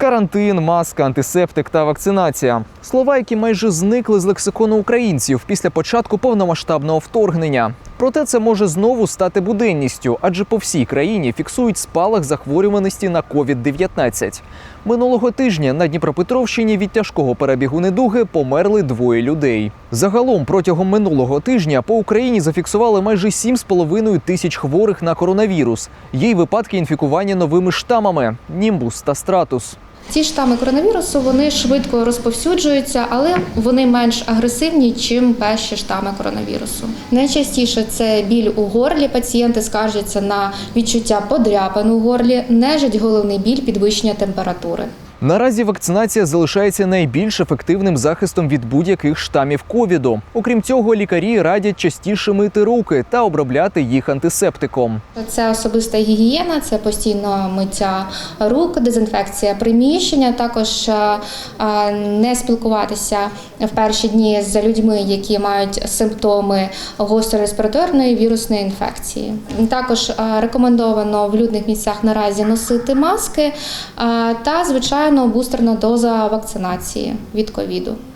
Карантин, маска, антисептик та вакцинація слова, які майже зникли з лексикону українців після початку повномасштабного вторгнення. Проте це може знову стати буденністю, адже по всій країні фіксують спалах захворюваності на COVID-19. Минулого тижня на Дніпропетровщині від тяжкого перебігу недуги померли двоє людей. Загалом протягом минулого тижня по Україні зафіксували майже 7,5 тисяч хворих на коронавірус. Є й випадки інфікування новими штамами німбус та стратус. Ці штами коронавірусу вони швидко розповсюджуються, але вони менш агресивні, чим перші штами коронавірусу. Найчастіше це біль у горлі. Пацієнти скаржаться на відчуття подряпин у горлі, нежить головний біль, підвищення температури. Наразі вакцинація залишається найбільш ефективним захистом від будь-яких штамів ковіду. Окрім цього, лікарі радять частіше мити руки та обробляти їх антисептиком. Це особиста гігієна, це постійно миття рук, дезінфекція приміщення. Також е, е, не спілкуватися в перші дні з людьми, які мають симптоми гострореспіраторної вірусної інфекції. Також е, рекомендовано в людних місцях наразі носити маски та, звичайно, бустерна доза вакцинації від ковіду.